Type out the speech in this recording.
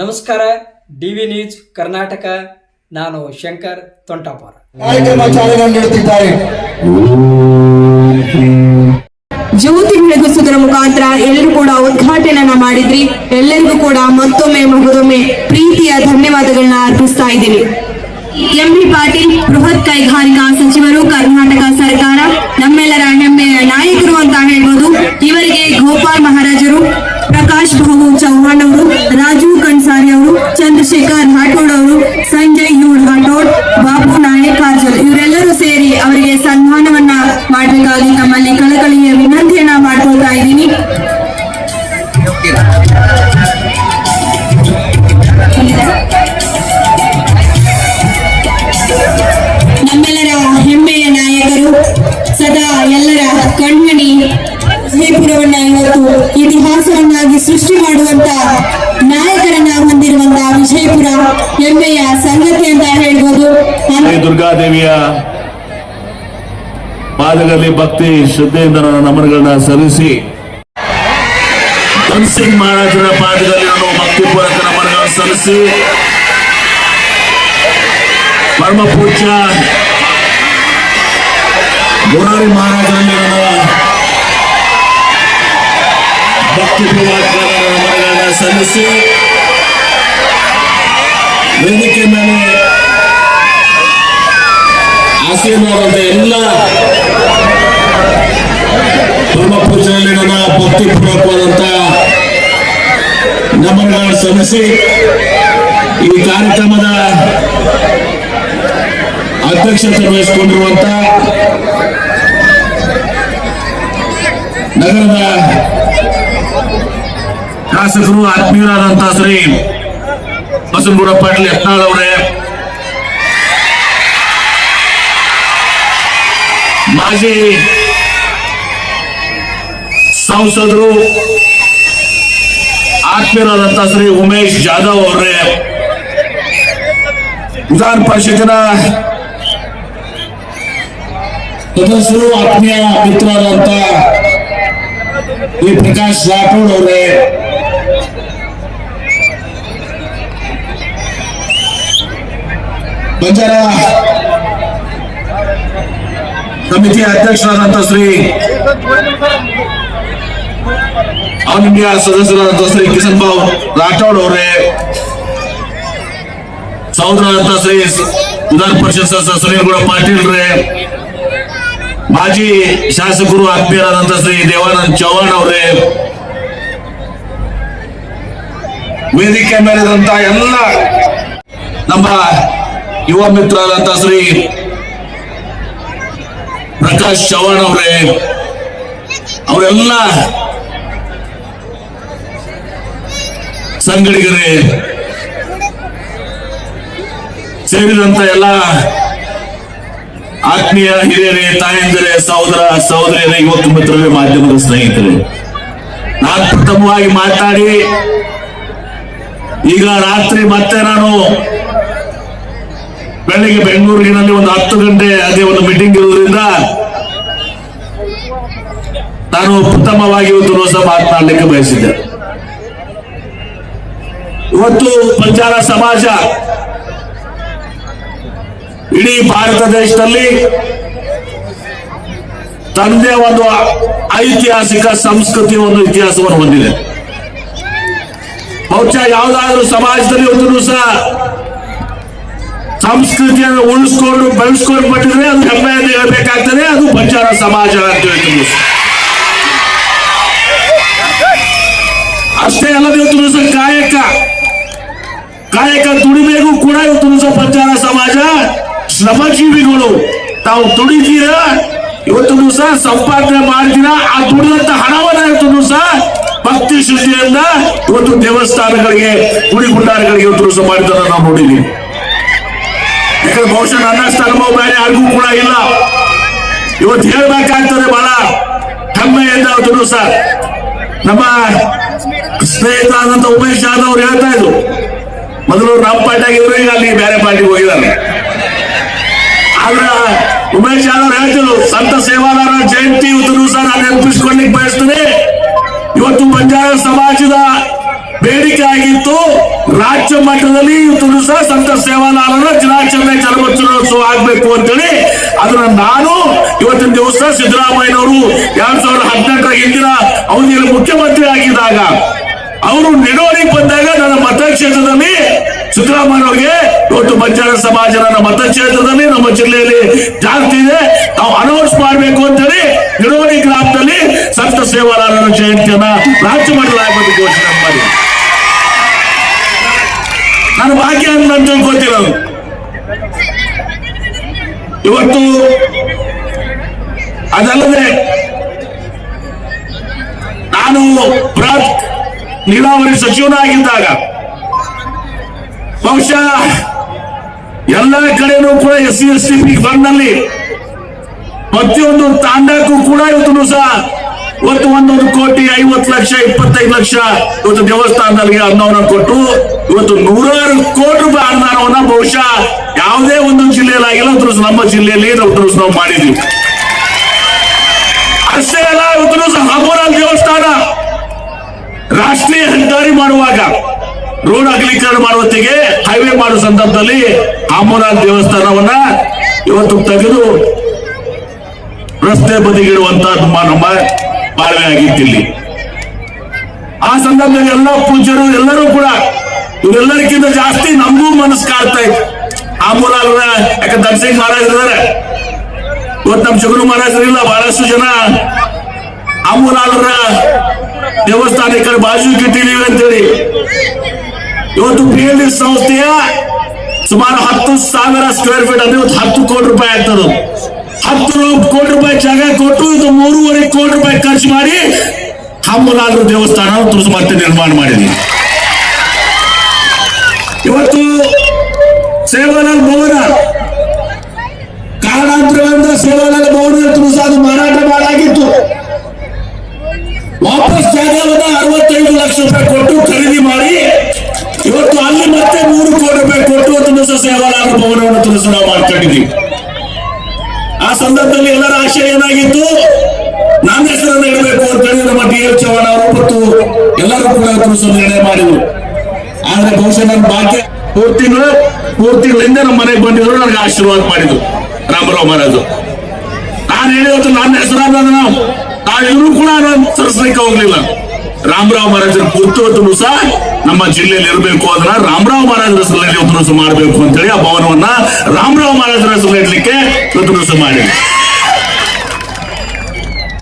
ನಮಸ್ಕಾರ D V news Karnataka. ನಾನು ಶಂಕರ್ ತೊಂಟಾಪುರ. ಜ್ಯೋತಿ ಬೆಳಗಿಸುವುದರ ಮುಖಾಂತರ ಎಲ್ಲರೂ ಕೂಡ ಉದ್ಘಾಟನೆಯನ್ನ ಮಾಡಿದ್ರಿ. ಎಲ್ಲರಿಗೂ ಕೂಡ ಮತ್ತೊಮ್ಮೆ ಮಗದೊಮ್ಮೆ ಪ್ರೀತಿಯ ಧನ್ಯವಾದಗಳನ್ನ ಅರ್ಪಿಸ್ತಾ ಇದ್ದೀನಿ. ಎಂ ಬಿ ಪಾಟೀಲ್ ಬೃಹತ್ ಕೈಗಾರಿಕಾ ಸಚಿವರು ಕರ್ನಾಟಕ ಸರ್ಕಾರ ನಮ್ಮೆಲ್ಲರ ಹೆಮ್ಮೆಯ ನಾಯಕರು ಅಂತ ಹೇಳ್ಬೋದು. ಇವರಿಗೆ ಗೋಪಾಲ್ ಮಹಾರಾಜರು ಪ್ರಕಾಶ್ ಬಾಬು ಚೌಹಾಣ್ ಅವರು ಚಂದ್ರಶೇಖರ್ ರಾಠೋಡ್ ಅವರು ಸಂಜಯ್ ಯೂಡ್ ರಾಠೋಡ್ ಬಾಬು ನಾಯಕ್ ಕಾಜಲ್, ಇವರೆಲ್ಲರೂ ಸೇರಿ ಅವರಿಗೆ ಸನ್ಮಾನವನ್ನ ಮಾಡಬೇಕಾಗಿ ತಮ್ಮಲ್ಲಿ ಕಳಕಳಿಯ ವಿನಂತಿಯನ್ನ ಮಾಡ್ಕೊಳ್ತಾ ಇದ್ದೀನಿ. ನಮ್ಮೆಲ್ಲರ ಹೆಮ್ಮೆಯ ನಾಯಕರು, ಸದಾ ಎಲ್ಲರ ಕಣ್ಮಣಿ ಜಯಪುರವನ್ನ ಇವತ್ತು ಇತಿಹಾಸವನ್ನಾಗಿ ಸೃಷ್ಟಿ ಮಾಡುವಂತ ಹೆಮ್ಮೆಯ ಸಂಗತಿ ಅಂತ ಹೇಳ್ಬೋದು. ದುರ್ಗಾದೇವಿಯ ಪಾದಗಳಲ್ಲಿ ಭಕ್ತಿ ಶ್ರದ್ಧೆಯಿಂದ ನನ್ನ ನಮನಗಳನ್ನ ಸಲ್ಲಿಸಿ. ಧನ್ಸಿಂಗ್ ಮಹಾರಾಜರ ಪಾದದಲ್ಲಿ ನಾನು ಭಕ್ತಿಪೂರ್ವಕ ನಮನಗಳನ್ನು ಸಲ್ಲಿಸಿ. ಪರಮ ಪೂಜ್ಯ ಗುರಾರಿ ಮಹಾರಾಜರಲ್ಲಿ ನನ್ನ ಭಕ್ತಿಪೂರ್ವಕ ನಮನಗಳನ್ನ ಸಲ್ಲಿಸಿ. ವೇದಿಕೆ ಮೇಲೆ ಆಸೀನವಾದಂತ ಎಲ್ಲ ಪರಮ ಪೂಜೆಯಲ್ಲಿ ನನ್ನ ಭಕ್ತಿಪೂರ್ವಕವಾದಂತ ನಮನಗಳನ್ನು ಸಲ್ಲಿಸಿ ಈ ಕಾರ್ಯಕ್ರಮದ ಅಧ್ಯಕ್ಷತೆ ವಹಿಸಿಕೊಂಡಿರುವಂತ ನಗರದ ಶಾಸಕರು, ಆತ್ಮೀಯರಾದಂತಹ ಶ್ರೀ ಬಸವನಗೌಡ ಪಾಟೀಲ್ ಯತ್ನಾಳ್ ಅವರೇ ಮಾಜಿ ಸಂಸದರು ಆತ್ಮೀಯರಾದಂತಹ ಶ್ರೀ ಉಮೇಶ್ ಜಾಧವ್ ಅವರೇ ವಿಧಾನ ಪರಿಷತ್ತಿನ ಸದಸ್ಯರು ಆತ್ಮೀಯ ಮಿತ್ರರಾದಂತ ಈ ಪ್ರಕಾಶ್ ರಾಠೋಡ್ ಅವರೇ ಬಂಜಾರ. ಸಮಿತಿಯ ಅಧ್ಯಕ್ಷರಾದಂತ ಶ್ರೀ ಆಲ್ ಇಂಡಿಯಾ ಸದಸ್ಯರಾದಂತ ಶ್ರೀ ಕಿಶನ್ ಬಾಬು ರಾಠೋಡ್ ಅವರೇ ಸಹೋದರಾದಂತ ಶ್ರೀ ವಿಧಾನ ಪರಿಷತ್ ಸದಸ್ಯ ಸುನೀಲ್ಗೌಡ ಪಾಟೀಲ್ ರೇ, ಮಾಜಿ ಶಾಸಕರು ಆತ್ಮೀಯರಾದಂತ ಶ್ರೀ ದೇವಾನಂದ್ ಚೌಹಾಣ್ ಅವರೇ, ವೇದಿಕೆ ಮೇಲಿದಂತ ಎಲ್ಲ ನಮ್ಮ ಯುವ ಮಿತ್ರರಾದಂತ ಶ್ರೀ ಪ್ರಕಾಶ್ ಚವ್ಹಾಣ್ ಅವರೇ, ಅವರೆಲ್ಲ ಸಂಗಡಿಗರೇ ಸೇರಿದಂತ ಎಲ್ಲ ಆತ್ಮೀಯ ಹಿರಿಯರೇ, ತಾಯಂದಿರೇ, ಸಹೋದರ, ಸಹೋದರಿಯರೇ, ಯುವಕ ಮಿತ್ರರೇ, ಮಾಧ್ಯಮದ ಸ್ನೇಹಿತರೇ. ನಾನು ಪ್ರಥಮವಾಗಿ ಮಾತಾಡಿ, ಈಗ ರಾತ್ರಿ ಮತ್ತೆ ನಾನು ಬೆಳಿಗ್ಗೆ ಬೆಂಗಳೂರಿನಲ್ಲಿ ಒಂದು ಹತ್ತು ಗಂಟೆ ಅದೇ ಒಂದು ಮೀಟಿಂಗ್ ಇರುವುದರಿಂದ ನಾನು ಉತ್ತಮವಾಗಿ ಒಂದು ದಿವಸ ಮಾತನಾಡಲಿಕ್ಕೆ ಬಯಸಿದ್ದೆ. ಇವತ್ತು ಪ್ರಚಾರ ಸಮಾಜ ಇಡೀ ಭಾರತ ದೇಶದಲ್ಲಿ ತಂದೆ ಒಂದು ಐತಿಹಾಸಿಕ ಸಂಸ್ಕೃತಿ ಒಂದು ಇತಿಹಾಸವನ್ನು ಹೊಂದಿದೆ. ಬಹುಶಃ ಯಾವುದಾದ್ರೂ ಸಮಾಜದಲ್ಲಿ ಒಂದು ದಿವಸ ಸಂಸ್ಕೃತಿಯನ್ನು ಉಳಿಸ್ಕೊಂಡು ಬೆಳೆಸ್ಕೊಂಡು ಬಿಟ್ಟಿದ್ರೆ ಅದು ಹೆಮ್ಮೆ ಅಂತ ಹೇಳ್ಬೇಕಾಗ್ತದೆ ಅದು ಬಂಜಾರ ಸಮಾಜ ಅಂತ ಹೇಳ್ತೀವಿ ಅಷ್ಟೇ ಅಲ್ಲದೆ ದಿವಸ ಕಾಯಕ ಕಾಯಕ ದುಡಿಮೆಗೂ ಕೂಡ ದಿವಸ ಬಂಜಾರ ಸಮಾಜ ಶ್ರಮಜೀವಿಗಳು. ತಾವು ದುಡಿತೀರ, ಇವತ್ತು ದಿವಸ ಸಂಪಾದನೆ ಮಾಡಿದಿರ ಆ ದುಡಿದಂತ ಹಣವನ್ನ ಇವತ್ತು ದಿವಸ ಭಕ್ತಿ ಶುದ್ಧಿಯಿಂದ ಇವತ್ತು ದೇವಸ್ಥಾನಗಳಿಗೆ, ಗುಡಿ ಗುಂಡಾರಗಳಿಗೆ ಇವತ್ತು ದಿವಸ ಮಾಡಿದ್ದನ್ನ ನಾವು ನೋಡಿದ್ದೀವಿ. ಯಾಕಂದ್ರೆ ಬಹುಶಃ ನನ್ನಷ್ಟು ಅನುಭವ ಬೇರೆ ಯಾರಿಗೂ ಕೂಡ ಇಲ್ಲ. ಇವತ್ತು ಹೇಳ್ಬೇಕಾಗ್ತದೆ ಬಹಳ ಹೆಮ್ಮೆಯಿಂದ ಅವತ್ತು ಸರ್ ನಮ್ಮ ಸ್ನೇಹಿತರಾದಂತ ಉಮೇಶ್ ಜಾಧವ್ ಅವ್ರು ಹೇಳ್ತಾ ಇದ್ರು. ಮೊದಲು ನಮ್ಮ ಪಾರ್ಟಿ ಆಗಿದ್ರು ಈಗ ಅಲ್ಲಿ ಬೇರೆ ಪಾರ್ಟಿಗೆ ಹೋಗಿದ್ದಾರೆ. ಆದ್ರೆ ಉಮೇಶ್ ಯಾದವ್ ಹೇಳ್ತಿದ್ರು, ಸಂತ ಸೇವಾದಾರ ಜಯಂತಿ ಇವತ್ತು ಸರ್ ನಾನು ನೆನಪಿಸ್ಕೊಳ್ಳಿಕ್ಕೆ ಬಯಸ್ತೇನೆ. ಇವತ್ತು ಬಂಜಾರ ಸಮಾಜದ ಬೇಡಿಕೆ ರಾಜ್ಯ ಮಟ್ಟದಲ್ಲಿ ಇವತ್ತು ಸಹ ಸಂತ ಸೇವಾಲಾಲನ ದಿನಾಚರಣೆ ಜನ್ಮೋತ್ಸವ ಆಗ್ಬೇಕು ಅಂತೇಳಿ. ಅದನ್ನ ನಾನು ಇವತ್ತಿನ ದಿವಸ ಸಿದ್ದರಾಮಯ್ಯನವರು ಎರಡ್ ಸಾವಿರದ ಹದಿನೆಂಟರ ಹಿಂದಿನ ಅವಧಿಯಲ್ಲಿ ಮುಖ್ಯಮಂತ್ರಿ ಆಗಿದ್ದಾಗ, ಅವರು ನಿಡೋಳಿ ಬಂದಾಗ ನನ್ನ ಮತಕ್ಷೇತ್ರದಲ್ಲಿ ಸಿದ್ದರಾಮಯ್ಯನವರಿಗೆ ಇವತ್ತು ಬಂಜಾರ ಸಮಾಜ ನನ್ನ ಮತಕ್ಷೇತ್ರದಲ್ಲಿ ನಮ್ಮ ಜಿಲ್ಲೆಯಲ್ಲಿ ಜಾಸ್ತಿ ಇದೆ. ನಾವು ಅನೌನ್ಸ್ ಮಾಡಬೇಕು ಅಂತೇಳಿ ನಿಡೋಳಿ ಗ್ರಾಮದಲ್ಲಿ ಸಂತ ಸೇವಾಲಾರನ ಜಯಂತಿಯನ್ನ ರಾಜ್ಯ ಮಟ್ಟದ ಘೋಷಣೆ ಮಾಡಿ. ನನ್ನ ಭಾಗ್ಯ ಅಂತ ತಿಳ್ಕೊತಿರೋದು ಇವತ್ತು ಅದಲ್ಲದೆ ನಾನು ಬೃಹತ್ ನೀರಾವರಿ ಸಚಿವನಾಗಿದ್ದಾಗ ಬಹುಶಃ ಎಲ್ಲ ಕಡೆನೂ ಕೂಡ ಎಸ್ ಸಿ, ಎಸ್ ಟಿ ಫಂಡ್ನಲ್ಲಿ ಪ್ರತಿಯೊಂದು ತಾಂಡಕ್ಕೂ ಕೂಡ ಇವತ್ತು ಸಹ ಇವತ್ತು ಒಂದೊಂದು ಐವತ್ತು ಲಕ್ಷ, ಇಪ್ಪತ್ತೈದು ಲಕ್ಷ. ಇವತ್ತು ದೇವಸ್ಥಾನದಲ್ಲಿ ಅನ್ನವನ್ನು ಕೊಟ್ಟು ಇವತ್ತು ನೂರಾರು ಕೋಟಿ ರೂಪಾಯಿ ಅನುದಾನವನ್ನ ಬಹುಶಃ ಯಾವುದೇ ಒಂದು ಜಿಲ್ಲೆಯಲ್ಲಿ ಆಗಿಲ್ಲ ನಮ್ಮ ಜಿಲ್ಲೆಯಲ್ಲಿ ಉತ್ತರ ನಾವು ಮಾಡಿದ್ವಿ. ಅಷ್ಟೇ ಅಲ್ಲ ದಿವಸ ಹಬೋರಾಲ್ ದೇವಸ್ಥಾನ. ರಾಷ್ಟ್ರೀಯ ಹೆದ್ದಾರಿ ಮಾಡುವಾಗ, ರೋಡ್ ಅಗಲೀಕರಣ ಮಾಡುವತ್ತಿಗೆ ಹೈವೇ ಮಾಡುವ ಸಂದರ್ಭದಲ್ಲಿ ಅಮರನಾಥ್ ದೇವಸ್ಥಾನವನ್ನ ಇವತ್ತು ತೆಗೆದು ರಸ್ತೆ ಬದಿಗಿಡುವಂತ ನಮ್ಮ ನಮ್ಮ ಬಾಳ್ವೆ ಆ ಸಂದರ್ಭದಲ್ಲಿ ಎಲ್ಲ ಪೂಜ್ಯರು ಎಲ್ಲರೂ ಕೂಡ ಇವರೆಲ್ಲರಿಗಿಂತ ಜಾಸ್ತಿ ನಮಗೂ ಮನಸ್ಸು ಕಾಡ್ತಾ ಇತ್ತು. ಆಮೂಲಾಲ್ರ ಯಾಕೆ ಧನ್ಸಿಂಗ್ ಮಹಾರಾಜ್ ಇವತ್ತು ನಮ್ಮ ಶಗುರು ಮಹಾರಾಜರಿಲ್ಲ ಬಹಳಷ್ಟು ಜನ ಅಮೂಲಾಲ್ರ ದೇವಸ್ಥಾನ ಈ ಕಡೆ ಬಾಜು ಕಿಟ್ಟಿದೀವಿ ಅಂತೇಳಿ. ಇವತ್ತು ಪಿ ಎಲ್ ಸಂಸ್ಥೆಯ ಸುಮಾರು ಹತ್ತು ಸಾವಿರ ಸ್ಕ್ವೇರ್ ಫೀಟ್ ಅಂದ್ರೆ ಇವತ್ತು ಹತ್ತು ಕೋಟಿ ರೂಪಾಯಿ ಆಗ್ತದ. ಹತ್ತು ಕೋಟಿ ರೂಪಾಯಿ ಜಾಗ ಕೊಟ್ಟು ಇದು ಮೂರುವರೆ ಕೋಟಿ ರೂಪಾಯಿ ಖರ್ಚು ಮಾಡಿ ಹಮ್ಮಲಾಲ್ರ ದೇವಸ್ಥಾನ ತುಳಸಿ ಮತ್ತೆ ನಿರ್ಮಾಣ ಮಾಡಿದ್ವಿ. ಇವತ್ತು ಸೇವಾಲಾಲ್ ಭವನ, ಕಾರಣಾಂತರಗಳಿಂದ ಸೇವಾಲಾಲ್ ಭವನ ತುಳಸಾದ ಮಾರಾಟ ಮಾಡಾಗಿತ್ತು ವಾಪಸ್ ಜಾಗವನ್ನ ಅರವತ್ತೈದು ಲಕ್ಷ ರೂಪಾಯಿ ಕೊಟ್ಟು ಖರೀದಿ ಮಾಡಿ, ಇವತ್ತು ಅಲ್ಲಿ ಮತ್ತೆ ಮೂರು ಕೋಟಿ ರೂಪಾಯಿ ಕೊಟ್ಟು ಒಂದು ಸೇವಾಲಾಲ್ ಭವನವನ್ನು ತುಳಸ ನಾವು ಮಾಡ್ಕೊಂಡಿದ್ವಿ. ಆ ಸಂದರ್ಭದಲ್ಲಿ ಎಲ್ಲರ ಆಶಯ ಏನಾಗಿತ್ತು? ನನ್ನ ಹೆಸರನ್ನು ಅಂತ ಹೇಳಿ ನಮ್ಮ ಎಲ್ ಮತ್ತು ಎಲ್ಲರೂ ಕೂಡ ತುಸು ನಿರ್ಣಯ ಮಾಡಿದ್ರು. ಆದ್ರೆ ಬಹುಶಃ ನನ್ನ ಭಾಗ್ಯ ಮೂರು ತಿಂಗಳು ನಮ್ಮ ಮನೆಗೆ ಬಂದಿದ್ರು ನನಗೆ ಆಶೀರ್ವಾದ ಮಾಡಿದ್ರು. ರಾಮರಾವ್ ಮಹಾರಾಜು ನಾನು ಹೇಳಿದ್ರು ನನ್ನ ಹೆಸರಾದ ನಾವು ನಾವೆಲ್ಲರೂ ಕೂಡ ಸರಸ್ಲಿಕ್ಕೆ ಹೋಗ್ಲಿಲ್ಲ. ರಾಮರಾವ್ ಮಹಾರಾಜರ ಪುತ್ತವತ್ತು ಸಹ ನಮ್ಮ ಜಿಲ್ಲೆಯಲ್ಲಿ ಇರಬೇಕು. ಅದನ್ನ ರಾಮರಾವ್ ಮಹಾರಾಜರ ಹೆಸರಲ್ಲಿ ಇವತ್ತು ಮಾಡಬೇಕು ಅಂತೇಳಿ ಆ ಭವನವನ್ನ ರಾಮರಾವ್ ಮಹಾರಾಜರ ಹೆಸರಲ್ಲಿ ಇಡ್ಲಿಕ್ಕೆ ಇವತ್ತು ಮಾಡಿದ್ವಿ